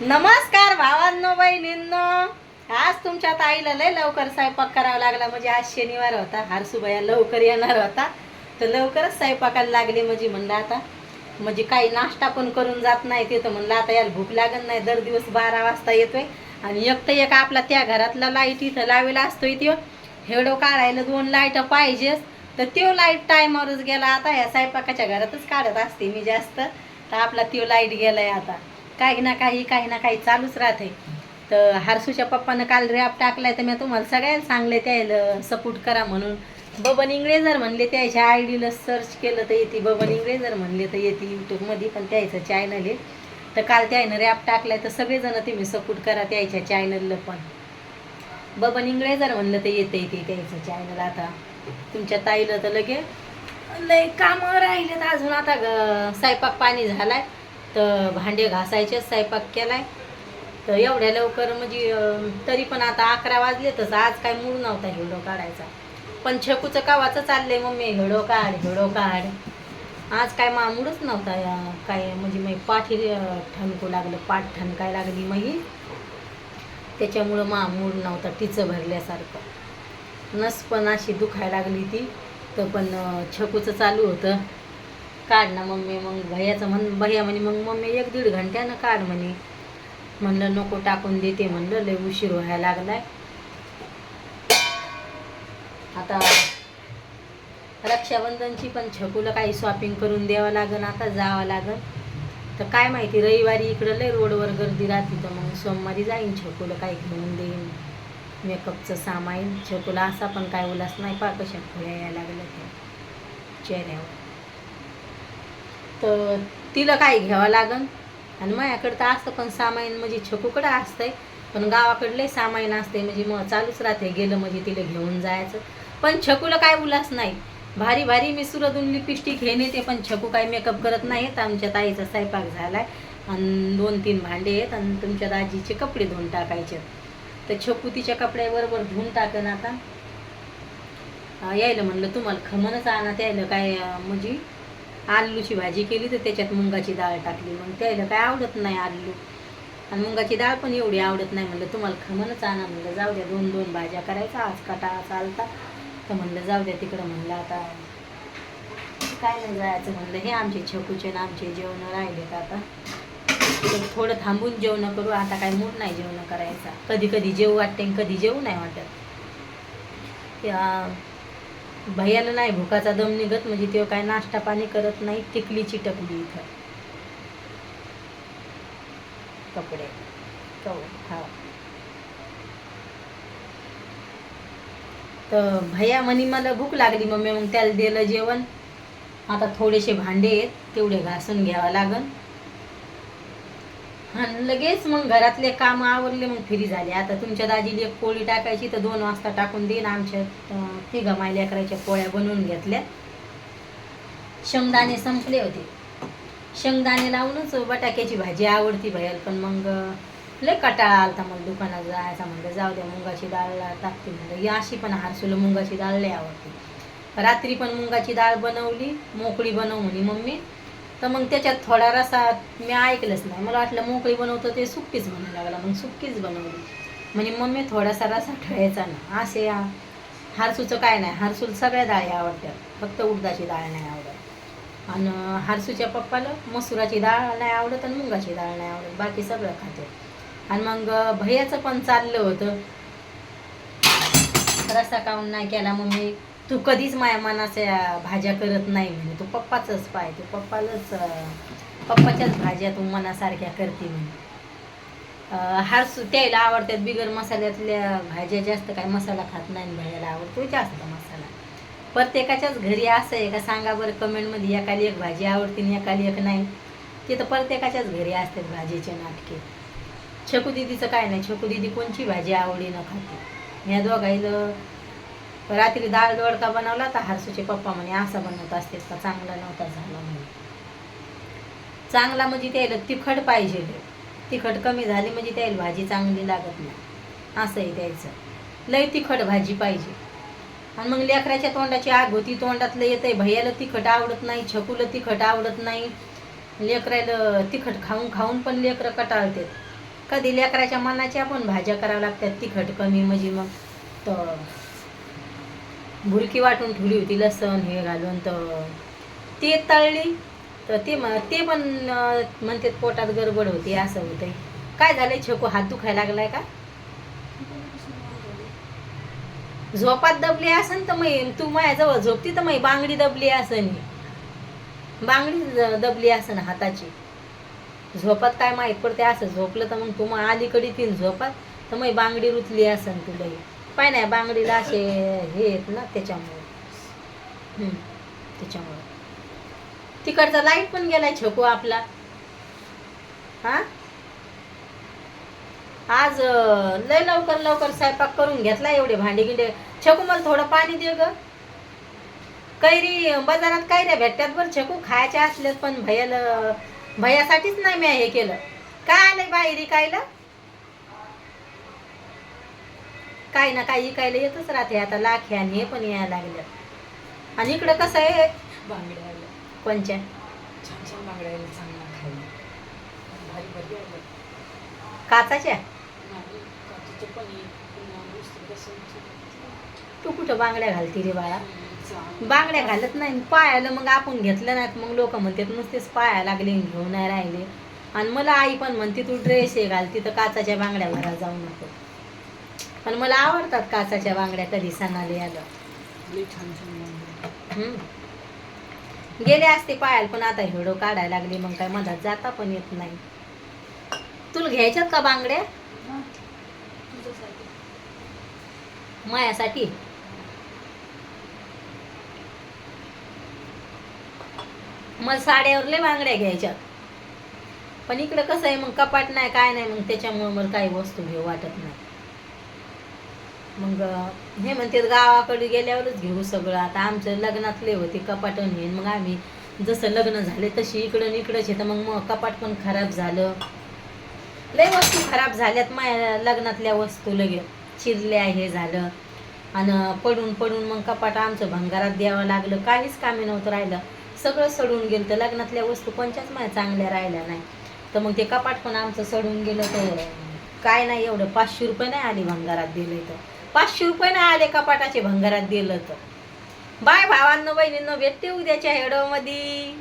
नमस्कार भावांनो बहिणींनो. आज तुमच्या ताईला लय लवकर स्वयंपाक करावा लागला. म्हणजे आज शनिवार होता. हारसूबाया लवकर येणार होता. तर लवकरच स्वयंपाकाला लागले म्हणजे म्हणलं आता. म्हणजे काही नाश्ता पण करून जात नाही ते तर म्हणलं आता याला भूक लागत नाही. दर दिवस बारा वाजता येतोय. आणि एक तर एक आपला त्या घरातला लाइट इथं लावेला असतोय तो हेडो काढायला दोन लाइट पाहिजेच. तर त्यो लाइट टायमावरच गेला आता. ह्या स्वयंपाकाच्या घरातच काढत असते मी जास्त. तर आपला त्यो लाइट गेलाय आता. काही ना काही काही ना काही चालूच राहते. तर हारसूच्या पप्पानं काल रॅप टाकलाय तर मी तुम्हाला सगळ्यांना सांगले त्याला सपोर्ट करा म्हणून. बबन इंग्रेजर म्हणले त्याच्या आय डीला सर्च केलं तर येते. बबन इंग्रेजर म्हणले तर येते यूट्यूबमध्ये पण त्याचं चॅनल आहे तर काल त्यानं रॅप टाकलाय तर सगळेजण तुम्ही सपोर्ट करा त्याच्या चॅनलला पण. बबन इंग्रेजर म्हणलं तर येते येते त्याचं चॅनल आता. तुमच्या ताईला तर लगे लय कामं राहिलेत अजून आता ग. स्वयंपाक पाणी झालाय. तर भांडे घासायचे स्वयंपाक केलाय. तर एवढ्या लवकर म्हणजे तरी पण आता अकरा वाजले तसं आज काय मूड नव्हता हिडो काढायचा. पण छकूचं कावाचं चाललंय मम्मी हिडो काढ हिडो काढ. आज काय मामूडच नव्हता काय म्हणजे मग पाठी ठणकू लागलं पाठ ठणकाय लागली मग त्याच्यामुळं मामूड नव्हता तिचं भरल्यासारखं. नस पण अशी दुखायला लागली ती तर पण छकूचं चालू होतं. काढ ना मम्मी मग भैयाचं म्हण भैया म्हणे मग मम्मी एक दीड घंट्यानं काढ म्हणे. म्हणलं नको टाकून देते. म्हणलं लय उशीर व्हायला लागलाय. आता रक्षाबंधनची पण छकूला काही शॉपिंग करून द्यावं लागन आता जावं लागन. तर काय माहिती रविवारी इकडं लय रोडवर गर्दी राहते तर मग सोमवारी जाईन छकूला काही घेऊन देईन. मेकअपचं सामान छकूला असा पण काय उलास नाही पा कशा फुल्या यायला लागल्या त्या चेहऱ्यावर. तर तिला काय घ्यावं लागन. आणि माझ्याकडं तर असतं पण सामान म्हणजे छकूकडं असतंय. पण गावाकडले सामाईन असते म्हणजे मग चालूच राहते गेलं म्हणजे तिला घेऊन जायचं. पण छकूला काय उलास नाही. भारी भारी मी सुरतून लिपस्टिक घेणे येते पण छकू काय मेकअप करत नाहीत आमच्या ताईचा स्वयंपाक झाला आहे आणि दोन तीन भांडे आहेत. आणि तुमच्या दाजीचे कपडे धुवून टाकायचे. तर छकू तिच्या कपड्याबरोबर धुवून टाकन आता. यायलं यायला म्हणलं तुम्हाला खमनच आणा. त्याला काय म्हणजे आलूची भाजी केली तर त्याच्यात मुंगाची डाळ टाकली. मग त्याला काय आवडत नाही आलू? आणि मुंगाची डाळ पण एवढी आवडत नाही म्हणलं तुम्हाला खमनच आणा. म्हणलं जाऊ द्या दोन दोन भाज्या करायचा आज कटा चालता. तर म्हणलं जाऊ द्या तिकडं. म्हणलं आता काय नाही जायचं. म्हणलं हे आमचे छकूचे ना आमचे जेवण राहिलेत आता. तर थोडं थांबून जेवण करू आता काय मूड नाही जेवण करायचा. कधी कधी जेवू वाटते आणि कधी जेवू नाही वाटत. भैयाला नाही भुकाचा दम निघत म्हणजे तो काय नाश्ता पाणी करत नाही टिकलीची चिटकली इथं. कपडे. हा. तर भैया म्हणी मला भूक लागली मम्मी मग त्याला दिलं जेवण. आता थोडेसे भांडे आहेत तेवढे घासून घ्यावं लागन. आणि लगेच मग घरातले काम आवरले मग फिरी झाले. आता तुमच्या दाजीला एक पोळी टाकायची तर दोन वाजता टाकून देईन. आमच्या तिघा मायल्या करायच्या पोळ्या बनवून घेतल्या. शेंगदाणे संपले होते. शेंगदाणे लावूनच बटाक्याची भाजी आवडती भैयाला पण मग लय कटाळा आलता. मला दुकानात जायचा म्हणलं जाऊ द्या मुंगाची डाळ टाकते म्हणलं. ही अशी पण हारसूला मुंगाची डाळ लय आवडते. रात्री पण मुंगाची डाळ बनवली मोकळी बनव म्हणे मम्मी तर मग त्याच्यात थोडा रसा मी ऐकलंच नाही. मला वाटलं मोकळी बनवतो ते सुक्कीच बनायला लागला मग सुक्कीच बनवली. म्हणजे मम्मी थोडासा रसा ठेवायचा ना. असे हारसूचं काय नाही हारसूल सगळ्या डाळी आवडतात. फक्त उडदाची डाळ नाही आवडत. आणि हारसूच्या पप्पाला मसुराची डाळ नाही आवडत आणि मुंगाची डाळ नाही आवडत. बाकी सगळं खाते. आणि मग भैयाचं पण चाललं होतं. रसा काऊन नाही केला मम्मी? तू कधीच माया मनाच्या भाज्या करत नाही म्हणे. तू पप्पाचंच पाय तू पप्पालाच पप्पाच्याच भाज्या तू मनासारख्या करते म्हणे. हारसू त्याला आवडतात बिगर मसाल्यातल्या भाज्या जास्त काय मसाला खात नाही आणि भाज्याला आवडतो जास्त मसाला. प्रत्येकाच्याच घरी असं आहे का सांगा बरं कमेंटमध्ये एकाला एक भाजी आवडते आणि एकाला एक नाही. ते तर प्रत्येकाच्याच घरी असतात भाजीचे नाटके. छकू दिदीचं काय नाही छकू दिदी कोणची भाजी आवडी न खाते? ह्या दोघाईला रात्री डाळ दोडका बनवला तर हारसूचे पप्पा म्हणे असा बनवत असते का? चांगला नव्हता झाला म्हणे. चांगला म्हणजे त्याला तिखट पाहिजे. तिखट कमी झाली म्हणजे त्याला भाजी चांगली लागत नाही. असंही द्यायचं. लय तिखट भाजी पाहिजे. आणि मग लेकराच्या तोंडाची आग होती तोंडातलं येतंय भैयाला तिखट आवडत नाही छकूला तिखट आवडत नाही. लेकराला तिखट खाऊन खाऊन पण लेकरं कटाळते. कधी लेकराच्या मनाच्या पण भाज्या कराव्या लागतात तिखट कमी म्हणजे मग तर भुलकी वाटून ठेवली होती लसण हे घालून तर ते तळली. तर ते म ते पण म्हणते पोटात गडबड होती असं होतंय. काय झालंय छकू हात दुखायला लागलाय का? झोपात दबली असन तर मग तू माझ्याजवळ झोपती तर मग बांगडी दबली असन बांगडी दबली असन हाताची. झोपात काय माहीत पडते असं झोपलं तर मग तू मग अलीकडे तीन झोपात तर मग बांगडी रुतली असन तुला पाय नाही बांगडीला असे हे आहेत ना त्याच्यामुळे. त्याच्यामुळे. तिकडचा लाइट पण गेलाय छकू आपला. हा? आज लय लवकर लवकर स्वयंपाक करून घेतला एवढे भांडे गिंडे. छकू मला थोडं पाणी दे ग. कैरी बाजारात कैऱ्या भेटतात बरं छकू. खायच्या असल्यात पण भैयाला भैयासाठीच नाही मी हे केलं. काय आलंय बाहेरी कायला काय ना काही इकायला येतच राहते. आता लाखे आणि हे पण यायला लागल्यात आणि इकडं कसं आहे? बांगड्या आल्या. कोणच्या? छान छान बांगड्या आल्या. चांगला खायला. भारी भारी आल्या. काचाच्या? नाही पुन्हा दुसरं तू कुठं बांगड्या घालती रे बाळा. बांगड्या घालत नाही. पायाला मग आपण घेतलं नाहीत मग लोक म्हणतात नुसतेच पाया लागले आणि घेऊन नाही राहिले. आणि मला आई पण म्हणते तू ड्रेस हे घालती तर काचाच्या बांगड्या भरा जाऊ नको. पण मला आवडतात काचाच्या बांगड्या कधी सणाला आलं छान. गेले असते पायाला पण आता हिडो काढायला लागले मग काय मधात जाता पण येत नाही. तुला घ्यायच्यात का बांगड्या? मायासाठी? मला साड्यावर लय बांगड्या घ्यायच्या पण इकडं कसं आहे मग कपाट नाही काय नाही मग त्याच्यामुळे मला काही वस्तू घेऊ वाटत नाही. मग हे म्हणतात गावाकडे गेल्यावरच घेऊ सगळं. आता आमचं लग्नातले होते कपाट आणि हे. मग आम्ही जसं लग्न झाले तशी इकडं इकडंच येतं. मग मग कपाट पण खराब झालं. लय वस्तू खराब झाल्यात माझ्या लग्नातल्या वस्तू लगे. चिरल्या हे झालं. आणि पडून पडून मग कपाट आमचं भंगारात द्यावं लागलं. काहीच कामी नव्हतं राहिलं. सगळं सडून गेलं तर लग्नातल्या वस्तू कोणत्याच माझ्या चांगल्या राहिल्या नाही. तर मग ते कपाट पण आमचं सडून गेलं तर काय नाही एवढं. पाचशे रुपये नाही आली भंगारात दिले तर. पाचशे रुपये ना आले कपाटाचे भंगारात दिलं तर? बाय भावांनो बहिणींनो भेटते उद्याच्या हेडोमध्ये.